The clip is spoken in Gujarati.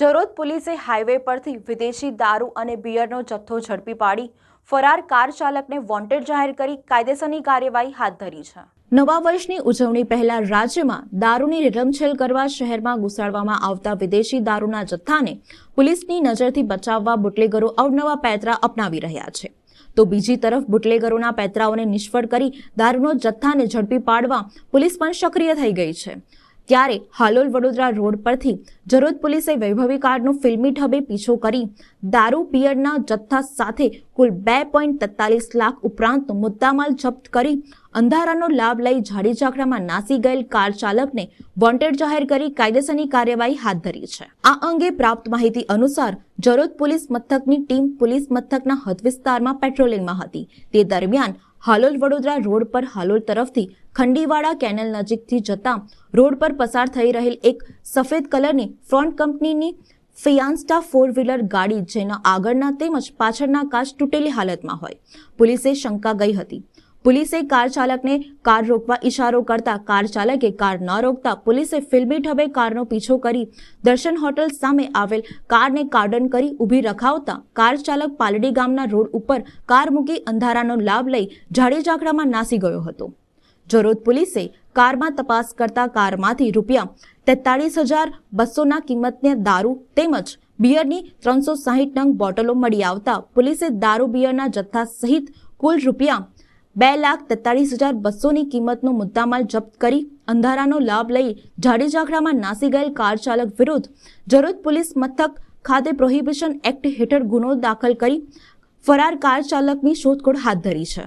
જરોદ પોલીસે હાઈવે પરથી વિદેશી દારૂ અને બિયરનો જથ્થો ઝડપી પાડી ફરાર કાર ચાલકને વોન્ટેડ જાહેર કરી કાયદેસરની કાર્યવાહી હાથ ધરી છે. નવા વર્ષની ઉજવણી પહેલા રાજ્યમાં દારૂની રમછેલ કરવા શહેરમાં ઘુસાડવામાં આવતા વિદેશી દારૂના જથ્થાને પોલીસની નજરથી બચાવવા બુટલેગરો અવનવા પેતરા અપનાવી રહ્યા છે. તો બીજી તરફ બુટલેગરોના પેતરાઓને નિષ્ફળ કરી દારૂનો જથ્થાને ઝડપી પાડવા પોલીસ પણ સક્રિય થઈ ગઈ છે. ત્યારે હાલોલ વડોદરા રોડ પરથી જરોદ પોલીસે વૈભવી કારનો ફિલ્મી ઢબે પીછો કરી દારૂ પિયરના જથ્થા સાથે કુલ બે પોઈન્ટ તેતાલીસ લાખ ઉપરાંતનો મુદ્દામાલ જપ્ત કરી અંધારાનો લાભ લઈ ઝાડી ઝાકડામાં નાસી ગયેલ કાર ચાલકને વોન્ટેડ જાહેર કરી કાયદેસરની કાર્યવાહી હાથ ધરી છે. આ અંગે પ્રાપ્ત માહિતી અનુસાર જરોદ પોલીસ મથકની ટીમ પોલીસ મથકના હદ વિસ્તારમાં પેટ્રોલિંગમાં હતી. તે દરમિયાન હાલોલ વડોદરા રોડ પર હાલોલ તરફથી ખંડીવાડા કેનેલ નજીકથી જતા રોડ પર પસાર થઈ રહેલ એક સફેદ કલરની ફ્રન્ટ કંપનીની ફિયાન્સ્ટા ફોર વ્હીલર ગાડી, જેના આગળના તેમજ પાછળના કાચ તૂટેલી હાલતમાં હોય. પોલીસે શંકા ગઈ હતી. પોલીસે કાર ચાલકને કાર રોકવા ઇશારો કરતા કાર ચાલકે કાર ન રોકતા પોલીસે ફિલ્મી ઢબે કારનો પીછો કરી દર્શન હોટલ સામે આવેલ કારને કાર્ડન કરી ઊભી રખાવતા કાર ચાલક પાલડી ગામના રોડ ઉપર કાર મૂકી અંધારાનો લાભ લઈ જાડી ઝાકડામાં નાસી ગયો હતો. જરોદ પોલીસે કારમાં તપાસ કરતા કારમાંથી રૂપિયા તેતાળીસ હજાર બસોના કિંમતને દારૂ તેમજ બિયરની ત્રણસો સાહીઠ નંગ બોટલો મળી આવતા પોલીસે દારૂ બિયરના જથ્થા સહિત કુલ રૂપિયા બે લાખ તેતાળીસ હજાર બસોની કિંમતનો મુદ્દામાલ જપ્ત કરી અંધારાનો લાભ લઈ જાડી ઝાખડામાં નાસી ગયેલ કાર ચાલક વિરુદ્ધ જરોદ પોલીસ મથક ખાતે પ્રોહિબિશન એક્ટ હેઠળ ગુનો દાખલ કરી ફરાર કાર ચાલકની શોધખોળ હાથ ધરી છે.